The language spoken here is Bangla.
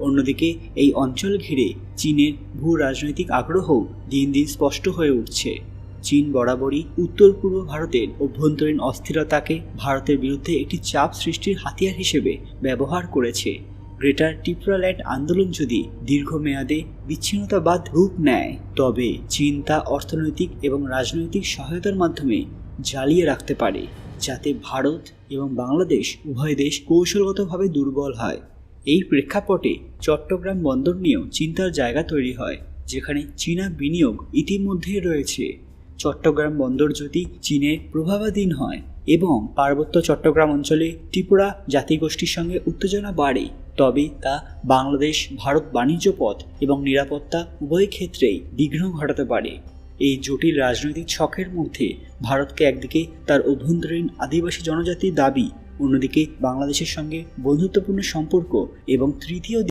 অন্যদিকে, এই অঞ্চল ঘিরে চীনের ভূ রাজনৈতিক আগ্রহ দিন দিন স্পষ্ট হয়ে উঠছে। চীন বরাবরই উত্তর পূর্ব ভারতের অভ্যন্তরীণ অস্থিরতাকে ভারতের বিরুদ্ধে একটি চাপ সৃষ্টির হাতিয়ার হিসেবে ব্যবহার করেছে। গ্রেটার টিপ্রাল্যান্ড আন্দোলন যদি দীর্ঘমেয়াদে বিচ্ছিন্নতাবাদ রূপ নেয়, তবে চীন তা অর্থনৈতিক এবং রাজনৈতিক সহায়তার মাধ্যমে জ্বালিয়ে রাখতে পারে, যাতে ভারত এবং বাংলাদেশ উভয় দেশ কৌশলগতভাবে দুর্বল হয়। এই প্রেক্ষাপটে চট্টগ্রাম বন্দর নিয়েও চিন্তার জায়গা তৈরি হয়, যেখানে চীনা বিনিয়োগ ইতিমধ্যেই রয়েছে। চট্টগ্রাম বন্দর যদি চীনের প্রভাবাধীন হয় এবং পার্বত্য চট্টগ্রাম অঞ্চলে ত্রিপুরা জাতিগোষ্ঠীর সঙ্গে উত্তেজনা বাড়ে, তবে তা বাংলাদেশ, ভারত বাণিজ্য পথ এবং নিরাপত্তা উভয় ক্ষেত্রেই বিঘ্ন ঘটাতে পারে। এই জটিল রাজনৈতিক ছকের মধ্যে ভারতকে একদিকে তার অভ্যন্তরীণ আদিবাসী জনজাতির দাবি অন্যদিকে বাংলাদেশের সঙ্গে বন্ধুত্বপূর্ণ সম্পর্ক এবং তৃতীয়